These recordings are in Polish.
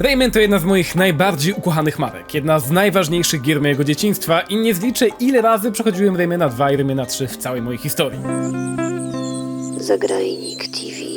Rayman to jedna z moich najbardziej ukochanych marek, jedna z najważniejszych gier mojego dzieciństwa i nie zliczę ile razy przechodziłem Raymana 2 i Raymana 3 w całej mojej historii. Zagrajnik TV.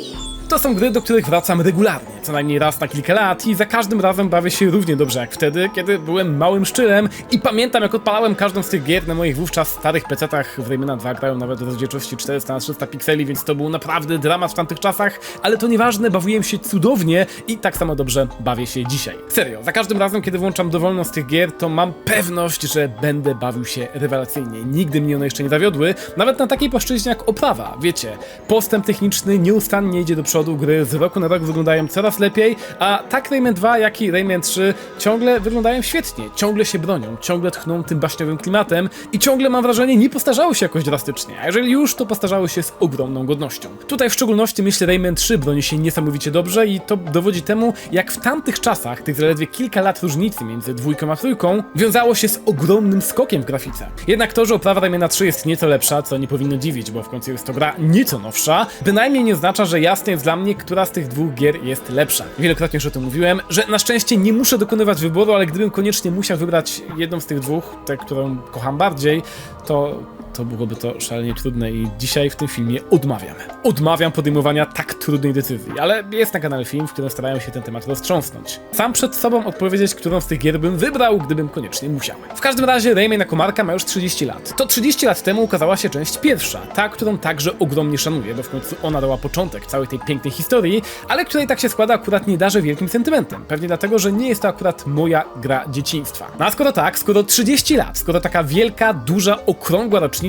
To są gry, do których wracam regularnie, co najmniej raz na kilka lat i za każdym razem bawię się równie dobrze jak wtedy, kiedy byłem małym szczylem i pamiętam jak odpalałem każdą z tych gier na moich wówczas starych PC-tach. W Raymana 2 grają nawet w rozdzielczości 400 na 300 pikseli, więc to był naprawdę dramat w tamtych czasach, ale to nieważne, bawiłem się cudownie i tak samo dobrze bawię się dzisiaj. Serio, za każdym razem, kiedy włączam dowolną z tych gier, to mam pewność, że będę bawił się rewelacyjnie. Nigdy mnie one jeszcze nie zawiodły, nawet na takiej płaszczyźnie jak oprawa. Wiecie, postęp techniczny nieustannie idzie do przodu, gry z roku na rok wyglądają coraz lepiej, a tak Rayman 2, jak i Rayman 3 ciągle wyglądają świetnie, ciągle się bronią, ciągle tchną tym baśniowym klimatem i ciągle mam wrażenie nie postarzały się jakoś drastycznie, a jeżeli już, to postarzały się z ogromną godnością. Tutaj w szczególności myślę Rayman 3 broni się niesamowicie dobrze i to dowodzi temu, jak w tamtych czasach, tych zaledwie kilka lat różnicy między dwójką a trójką, wiązało się z ogromnym skokiem w grafice. Jednak to, że oprawa Raymana 3 jest nieco lepsza, co nie powinno dziwić, bo w końcu jest to gra nieco nowsza, bynajmniej nie oznacza, że jasne jest dla mnie, która z tych dwóch gier jest lepsza. Wielokrotnie już o tym mówiłem, że na szczęście nie muszę dokonywać wyboru, ale gdybym koniecznie musiał wybrać jedną z tych dwóch, tę, którą kocham bardziej, to to byłoby to szalenie trudne i dzisiaj w tym filmie odmawiam. Odmawiam podejmowania tak trudnej decyzji, ale jest na kanale film, w którym starają się ten temat roztrząsnąć. Sam przed sobą odpowiedzieć, którą z tych gier bym wybrał, gdybym koniecznie musiał. W każdym razie Rayman na Komarka ma już 30 lat. To 30 lat temu ukazała się część pierwsza, ta, którą także ogromnie szanuję, bo w końcu ona dała początek całej tej pięknej historii, ale której tak się składa akurat nie darzę wielkim sentymentem. Pewnie dlatego, że nie jest to akurat moja gra dzieciństwa. No a skoro tak, skoro 30 lat, skoro taka wielka, duża, okrągła rocznica,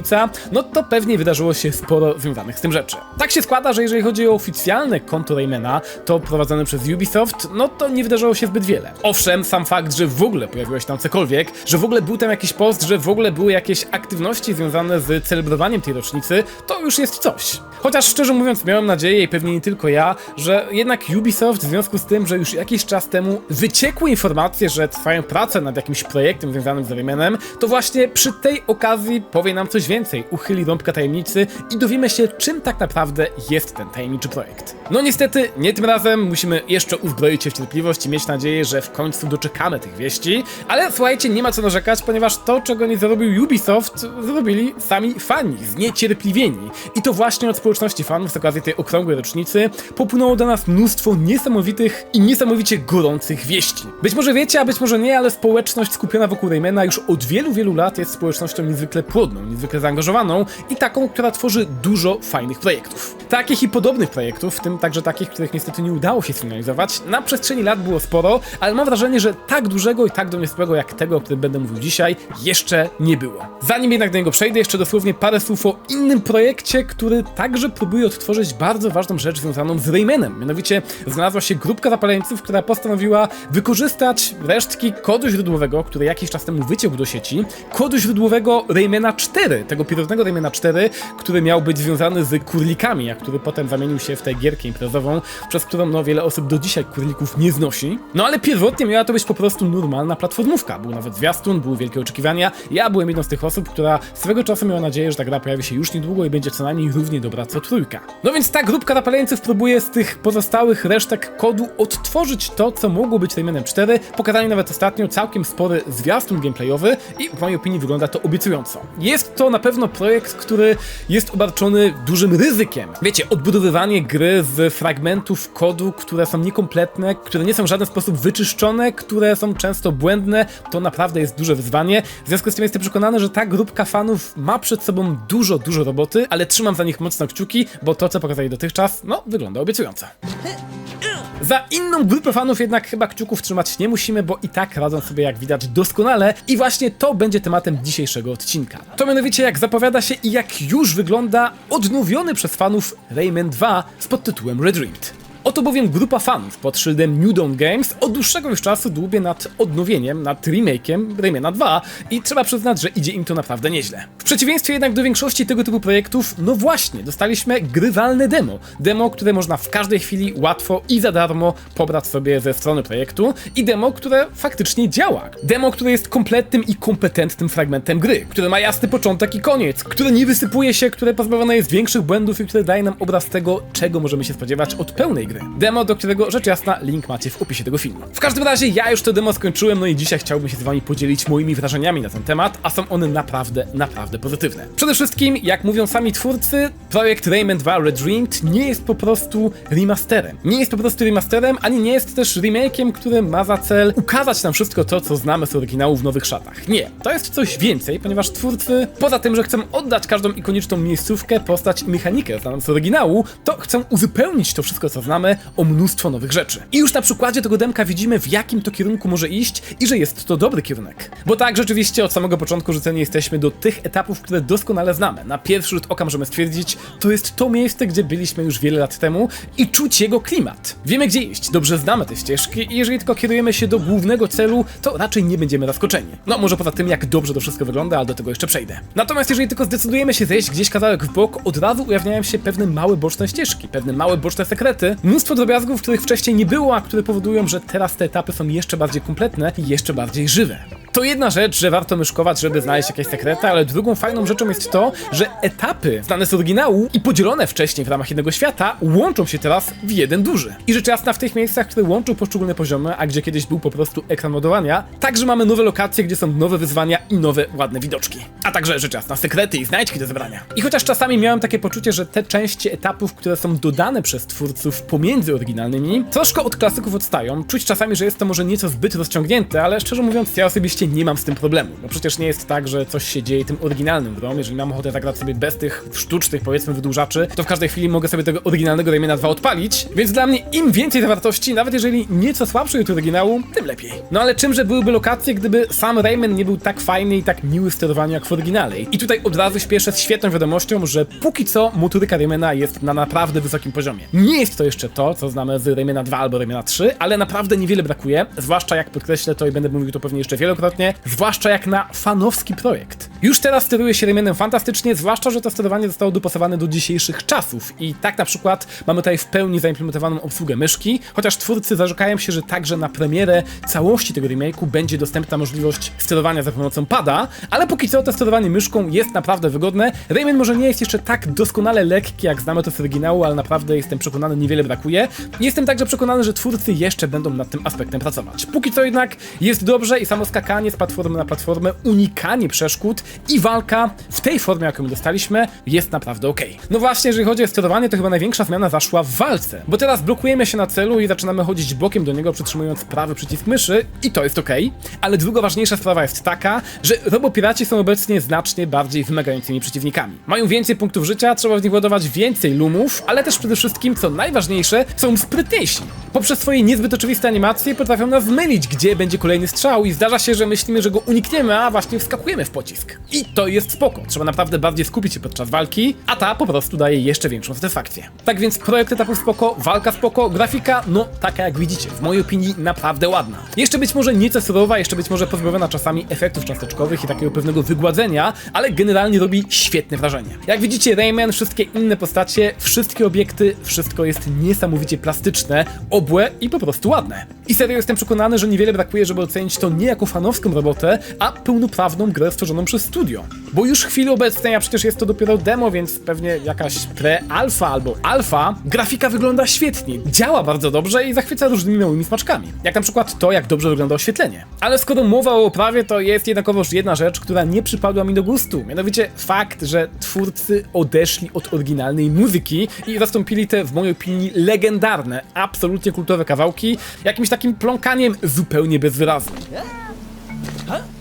no to pewnie wydarzyło się sporo związanych z tym rzeczy. Tak się składa, że jeżeli chodzi o oficjalne konto Raymana, to prowadzone przez Ubisoft, no to nie wydarzyło się zbyt wiele. Owszem, sam fakt, że w ogóle pojawiło się tam cokolwiek, że w ogóle był tam jakiś post, że w ogóle były jakieś aktywności związane z celebrowaniem tej rocznicy, to już jest coś. Chociaż szczerze mówiąc, miałem nadzieję i pewnie nie tylko ja, że jednak Ubisoft w związku z tym, że już jakiś czas temu wyciekły informacje, że trwają prace nad jakimś projektem związanym z Raymanem, to właśnie przy tej okazji powie nam coś więcej, uchyli rąbka tajemnicy i dowiemy się, czym tak naprawdę jest ten tajemniczy projekt. No niestety, nie tym razem, musimy jeszcze uzbroić się w cierpliwość i mieć nadzieję, że w końcu doczekamy tych wieści, ale słuchajcie, nie ma co narzekać, ponieważ to, czego nie zrobił Ubisoft, zrobili sami fani, zniecierpliwieni. I to właśnie od społeczności fanów z okazji tej okrągłej rocznicy popłynęło do nas mnóstwo niesamowitych i niesamowicie gorących wieści. Być może wiecie, a być może nie, ale społeczność skupiona wokół Raymana już od wielu, wielu lat jest społecznością niezwykle płodną, niezwykle zaangażowaną i taką, która tworzy dużo fajnych projektów. Takich i podobnych projektów, w tym także takich, których niestety nie udało się sfinalizować, na przestrzeni lat było sporo, ale mam wrażenie, że tak dużego i tak doniosłego jak tego, o którym będę mówił dzisiaj, jeszcze nie było. Zanim jednak do niego przejdę, jeszcze dosłownie parę słów o innym projekcie, który także próbuje odtworzyć bardzo ważną rzecz związaną z Raymanem. Mianowicie znalazła się grupka zapaleńców, która postanowiła wykorzystać resztki kodu źródłowego, który jakiś czas temu wyciekł do sieci, kodu źródłowego Raymana 4, tego pierwotnego Raymana 4, który miał być związany z kurlikami, a który potem zamienił się w tę gierkę imprezową, przez którą no wiele osób do dzisiaj kurlików nie znosi. No ale pierwotnie miała to być po prostu normalna platformówka. Był nawet zwiastun, były wielkie oczekiwania. Ja byłem jedną z tych osób, która swego czasu miała nadzieję, że ta gra pojawi się już niedługo i będzie co najmniej równie dobra co trójka. No więc ta grupka napaleńców próbuje z tych pozostałych resztek kodu odtworzyć to, co mogło być Raymanem 4. Pokazali nawet ostatnio całkiem spory zwiastun gameplayowy i w mojej opinii wygląda to obiecująco. Jest to na pewno projekt, który jest obarczony dużym ryzykiem. Wiecie, odbudowywanie gry z fragmentów kodu, które są niekompletne, które nie są w żaden sposób wyczyszczone, które są często błędne, to naprawdę jest duże wyzwanie. W związku z tym jestem przekonany, że ta grupka fanów ma przed sobą dużo, dużo roboty, ale trzymam za nich mocno kciuki, bo to, co pokazali dotychczas, no, wygląda obiecująco. Za inną grupę fanów jednak chyba kciuków trzymać nie musimy, bo i tak radzą sobie jak widać doskonale i właśnie to będzie tematem dzisiejszego odcinka. To mianowicie jak zapowiada się i jak już wygląda odnowiony przez fanów Rayman 2 z podtytułem Redreamed. Oto bowiem grupa fanów pod szyldem New Dawn Games od dłuższego już czasu dłubie nad odnowieniem, nad remake'iem Raymana 2 i trzeba przyznać, że idzie im to naprawdę nieźle. W przeciwieństwie jednak do większości tego typu projektów, no właśnie, dostaliśmy grywalne demo. Demo, które można w każdej chwili łatwo i za darmo pobrać sobie ze strony projektu i demo, które faktycznie działa. Demo, które jest kompletnym i kompetentnym fragmentem gry, które ma jasny początek i koniec, które nie wysypuje się, które pozbawione jest większych błędów i które daje nam obraz tego, czego możemy się spodziewać od pełnej gry gry. Demo, do którego rzecz jasna link macie w opisie tego filmu. W każdym razie ja już to demo skończyłem, no i dzisiaj chciałbym się z wami podzielić moimi wrażeniami na ten temat, a są one naprawdę, naprawdę pozytywne. Przede wszystkim, jak mówią sami twórcy, projekt Rayman 2 Red Dreamed nie jest po prostu remasterem. Nie jest po prostu remasterem, ani nie jest też remake'iem, który ma za cel ukazać nam wszystko to, co znamy z oryginału w nowych szatach. Nie, to jest coś więcej, ponieważ twórcy, poza tym, że chcą oddać każdą ikoniczną miejscówkę, postać i mechanikę znaną z oryginału, to chcą uzupełnić to wszystko, co znamy, o mnóstwo nowych rzeczy. I już na przykładzie tego demka widzimy, w jakim to kierunku może iść i że jest to dobry kierunek. Bo tak, rzeczywiście od samego początku rzuceni jesteśmy do tych etapów, które doskonale znamy. Na pierwszy rzut oka możemy stwierdzić, to jest to miejsce, gdzie byliśmy już wiele lat temu i czuć jego klimat. Wiemy gdzie iść, dobrze znamy te ścieżki i jeżeli tylko kierujemy się do głównego celu, to raczej nie będziemy zaskoczeni. No może poza tym, jak dobrze to wszystko wygląda, ale do tego jeszcze przejdę. Natomiast jeżeli tylko zdecydujemy się zejść gdzieś kawałek w bok, od razu ujawniają się pewne małe boczne ścieżki, pewne małe boczne sekrety, mnóstwo drobiazgów, których wcześniej nie było, a które powodują, że teraz te etapy są jeszcze bardziej kompletne i jeszcze bardziej żywe. To jedna rzecz, że warto myszkować, żeby znaleźć jakieś sekrety, ale drugą fajną rzeczą jest to, że etapy znane z oryginału i podzielone wcześniej w ramach jednego świata łączą się teraz w jeden duży. I rzecz jasna w tych miejscach, które łączą poszczególne poziomy, a gdzie kiedyś był po prostu ekran modowania, także mamy nowe lokacje, gdzie są nowe wyzwania i nowe ładne widoczki. A także rzecz jasna sekrety i znajdźki do zebrania. I chociaż czasami miałem takie poczucie, że te części etapów, które są dodane przez twórców pomiędzy oryginalnymi, troszkę od klasyków odstają. Czuć czasami, że jest to może nieco zbyt rozciągnięte, ale szczerze mówiąc, ja nie mam z tym problemu. No przecież nie jest tak, że coś się dzieje tym oryginalnym grom. Jeżeli mam ochotę zagrać sobie bez tych sztucznych, powiedzmy, wydłużaczy, to w każdej chwili mogę sobie tego oryginalnego Raymana 2 odpalić. Więc dla mnie im więcej zawartości, nawet jeżeli nieco słabszy od oryginału, tym lepiej. No ale czymże byłyby lokacje, gdyby sam Rayman nie był tak fajny i tak miły w sterowaniu jak w oryginale? I tutaj od razu śpieszę z świetną wiadomością, że póki co motoryka Raymana jest na naprawdę wysokim poziomie. Nie jest to jeszcze to, co znamy z Raymana 2 albo Raymana 3, ale naprawdę niewiele brakuje, zwłaszcza jak podkreślę to i będę mówił to pewnie jeszcze wielokrotnie, zwłaszcza jak na fanowski projekt. Już teraz steruje się Raymanem fantastycznie, zwłaszcza, że to sterowanie zostało dopasowane do dzisiejszych czasów i tak na przykład mamy tutaj w pełni zaimplementowaną obsługę myszki, chociaż twórcy zarzekają się, że także na premierę całości tego remake'u będzie dostępna możliwość sterowania za pomocą pada, ale póki co to sterowanie myszką jest naprawdę wygodne. Rayman może nie jest jeszcze tak doskonale lekki, jak znamy to z oryginału, ale naprawdę jestem przekonany, niewiele brakuje. Jestem także przekonany, że twórcy jeszcze będą nad tym aspektem pracować. Póki co jednak jest dobrze i samo skakanie z platformy na platformę, unikanie przeszkód i walka w tej formie, jaką dostaliśmy, jest naprawdę ok. No właśnie, jeżeli chodzi o sterowanie, to chyba największa zmiana zaszła w walce, bo teraz blokujemy się na celu i zaczynamy chodzić bokiem do niego, przytrzymując prawy przycisk myszy i to jest ok, ale druga ważniejsza sprawa jest taka, że robopiraci są obecnie znacznie bardziej wymagającymi przeciwnikami. Mają więcej punktów życia, trzeba w nich ładować więcej lumów, ale też przede wszystkim, co najważniejsze, są sprytniejsi. Poprzez swoje niezbyt oczywiste animacje potrafią nas mylić, gdzie będzie kolejny strzał i zdarza się, że myślimy, że go unikniemy, a właśnie wskakujemy w pocisk. I to jest spoko, trzeba naprawdę bardziej skupić się podczas walki, a ta po prostu daje jeszcze większą satysfakcję. Tak więc projekt etapów spoko, walka spoko, grafika, no taka jak widzicie, w mojej opinii naprawdę ładna. Jeszcze być może nieco surowa, jeszcze być może pozbawiona czasami efektów cząsteczkowych i takiego pewnego wygładzenia, ale generalnie robi świetne wrażenie. Jak widzicie, Rayman, wszystkie inne postacie, wszystkie obiekty, wszystko jest niesamowicie plastyczne, obłe i po prostu ładne. I serio jestem przekonany, że niewiele brakuje, żeby ocenić to nie jako fanowską robotę, a pełnoprawną grę stworzoną przez studio. Bo już w chwili obecnej, a przecież jest to dopiero demo, więc pewnie jakaś pre-alfa albo alfa, grafika wygląda świetnie, działa bardzo dobrze i zachwyca różnymi małymi smaczkami. Jak na przykład to, jak dobrze wygląda oświetlenie. Ale skoro mowa o oprawie, to jest jednakowoż jedna rzecz, która nie przypadła mi do gustu. Mianowicie fakt, że twórcy odeszli od oryginalnej muzyki i zastąpili te, w mojej opinii, legendarne, absolutnie kultowe kawałki jakimś takim pląkaniem zupełnie bezwyraznym. Huh?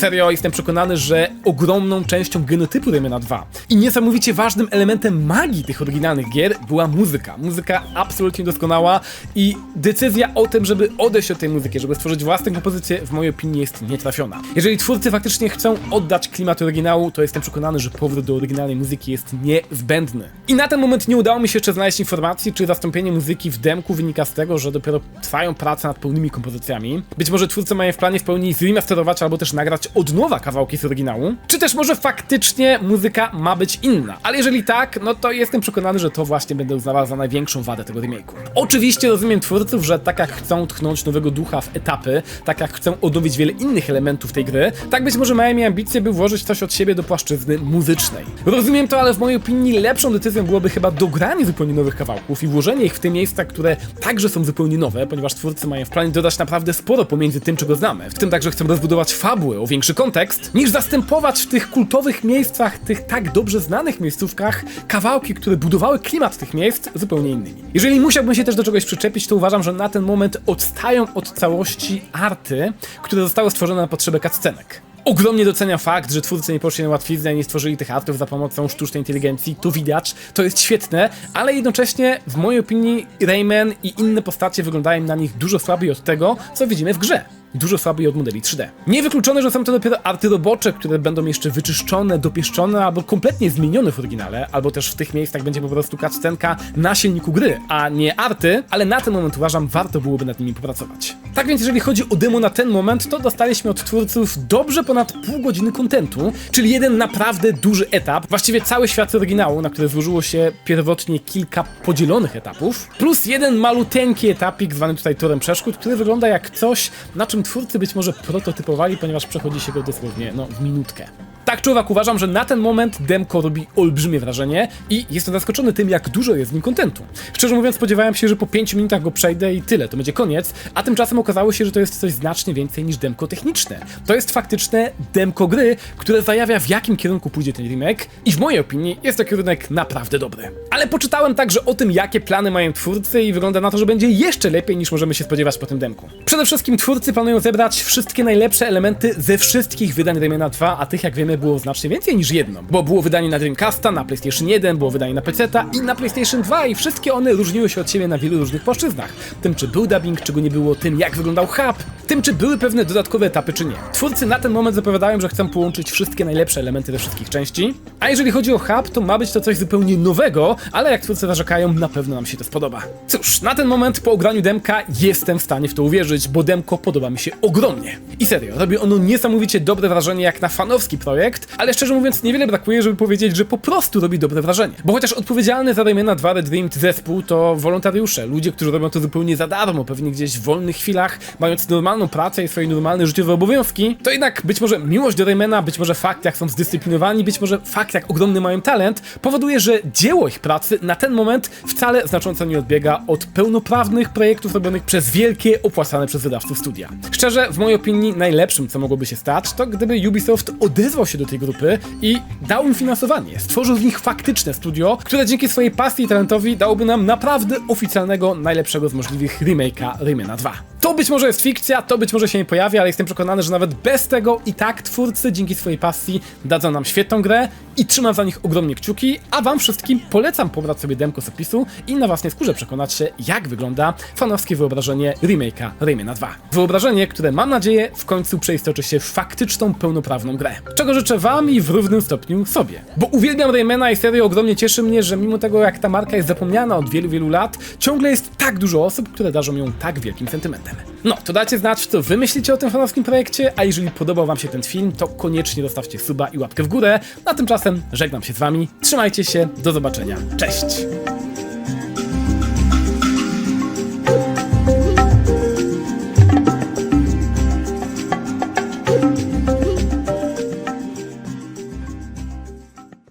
Serio, jestem przekonany, że ogromną częścią genotypu Raymana 2 i niesamowicie ważnym elementem magii tych oryginalnych gier była muzyka. Muzyka absolutnie doskonała i decyzja o tym, żeby odejść od tej muzyki, żeby stworzyć własną kompozycję, w mojej opinii jest nietrafiona. Jeżeli twórcy faktycznie chcą oddać klimat oryginału, to jestem przekonany, że powrót do oryginalnej muzyki jest niezbędny. I na ten moment nie udało mi się jeszcze znaleźć informacji, czy zastąpienie muzyki w demku wynika z tego, że dopiero trwają prace nad pełnymi kompozycjami. Być może twórcy mają w planie w pełni zremasterować albo też nagrać od nowa kawałki z oryginału, czy też może faktycznie muzyka ma być inna. Ale jeżeli tak, no to jestem przekonany, że to właśnie będę uznawał za największą wadę tego remake'u. Oczywiście rozumiem twórców, że tak jak chcą tchnąć nowego ducha w etapy, tak jak chcą odnowić wiele innych elementów tej gry, tak być może mają ambicje, by włożyć coś od siebie do płaszczyzny muzycznej. Rozumiem to, ale w mojej opinii lepszą decyzją byłoby chyba dogranie zupełnie nowych kawałków i włożenie ich w te miejsca, które także są zupełnie nowe, ponieważ twórcy mają w planie dodać naprawdę sporo pomiędzy tym, czego znamy. W tym także chcą rozbudować fabułę o większy kontekst, niż zastępować w tych kultowych miejscach, tych tak dobrze znanych miejscówkach, kawałki, które budowały klimat tych miejsc zupełnie innymi. Jeżeli musiałbym się też do czegoś przyczepić, to uważam, że na ten moment odstają od całości arty, które zostały stworzone na potrzeby cutscenek. Ogromnie doceniam fakt, że twórcy nie poszli na łatwiznę i nie stworzyli tych artów za pomocą sztucznej inteligencji, to widać, to jest świetne, ale jednocześnie w mojej opinii Rayman i inne postacie wyglądają na nich dużo słabiej od tego, co widzimy w grze. Dużo słabiej od modeli 3D. Niewykluczone, że są to dopiero arty robocze, które będą jeszcze wyczyszczone, dopieszczone albo kompletnie zmienione w oryginale, albo też w tych miejscach będzie po prostu cutscenka na silniku gry, a nie arty, ale na ten moment uważam, warto byłoby nad nimi popracować. Tak więc jeżeli chodzi o demo na ten moment, to dostaliśmy od twórców dobrze ponad pół godziny kontentu, czyli jeden naprawdę duży etap, właściwie cały świat oryginału, na który złożyło się pierwotnie kilka podzielonych etapów, plus jeden maluteńki etapik zwany tutaj torem przeszkód, który wygląda jak coś, na czym twórcy być może prototypowali, ponieważ przechodzi się go dosłownie, no, w minutkę. Tak czy owak uważam, że na ten moment demko robi olbrzymie wrażenie i jestem zaskoczony tym, jak dużo jest w nim kontentu. Szczerze mówiąc, spodziewałem się, że po 5 minutach go przejdę i tyle, to będzie koniec, a tymczasem okazało się, że to jest coś znacznie więcej niż demko techniczne. To jest faktyczne demko gry, które zajawia w jakim kierunku pójdzie ten remake i w mojej opinii jest to kierunek naprawdę dobry. Ale poczytałem także o tym, jakie plany mają twórcy i wygląda na to, że będzie jeszcze lepiej niż możemy się spodziewać po tym demku. Przede wszystkim twórcy planują zebrać wszystkie najlepsze elementy ze wszystkich wydań Raymana 2, a tych jak wiemy było znacznie więcej niż jedno. Bo było wydanie na Dreamcasta, na PlayStation 1, było wydanie na PC i na PlayStation 2 i wszystkie one różniły się od siebie na wielu różnych płaszczyznach. Tym czy był dubbing, czy go nie było, tym jak wyglądał hub, tym czy były pewne dodatkowe etapy, czy nie. Twórcy na ten moment zapowiadają, że chcą połączyć wszystkie najlepsze elementy ze wszystkich części. A jeżeli chodzi o hub, to ma być to coś zupełnie nowego, ale jak twórcy narzekają, na pewno nam się to spodoba. Cóż, na ten moment po ograniu demka jestem w stanie w to uwierzyć, bo demko podoba mi się ogromnie. I serio, robi ono niesamowicie dobre wrażenie jak na fanowski projekt, ale szczerze mówiąc niewiele brakuje, żeby powiedzieć, że po prostu robi dobre wrażenie. Bo chociaż odpowiedzialny za Raymana 2 Red Dreamed zespół to wolontariusze, ludzie, którzy robią to zupełnie za darmo, pewnie gdzieś w wolnych chwilach, mając normalną pracę i swoje normalne życiowe obowiązki, to jednak być może miłość do Raymana, być może fakt jak są zdyscyplinowani, być może fakt jak ogromny mają talent, powoduje, że dzieło ich pracy na ten moment wcale znacząco nie odbiega od pełnoprawnych projektów robionych przez wielkie, opłacane przez wydawców studia. Szczerze, w mojej opinii najlepszym, co mogłoby się stać, to gdyby Ubisoft odezwał się do tej grupy i dał im finansowanie, stworzył w nich faktyczne studio, które dzięki swojej pasji i talentowi dałoby nam naprawdę oficjalnego, najlepszego z możliwych remake'a Raymana 2. To być może jest fikcja, to być może się nie pojawi, ale jestem przekonany, że nawet bez tego i tak twórcy dzięki swojej pasji dadzą nam świetną grę i trzymam za nich ogromnie kciuki, a wam wszystkim polecam pobrać sobie demko z opisu i na własnej skórze przekonać się, jak wygląda fanowskie wyobrażenie remake'a Raymana 2. Wyobrażenie, które mam nadzieję w końcu przeistoczy się w faktyczną, pełnoprawną grę. Czego życzę wam i w równym stopniu sobie. Bo uwielbiam Raymana i serio ogromnie cieszy mnie, że mimo tego jak ta marka jest zapomniana od wielu, wielu lat, ciągle jest tak dużo osób, które darzą ją tak wielkim sentymentem. No, to dajcie znać, co wy myślicie o tym fanowskim projekcie, a jeżeli podobał wam się ten film, to koniecznie zostawcie suba i łapkę w górę. A tymczasem żegnam się z wami, trzymajcie się, do zobaczenia, cześć!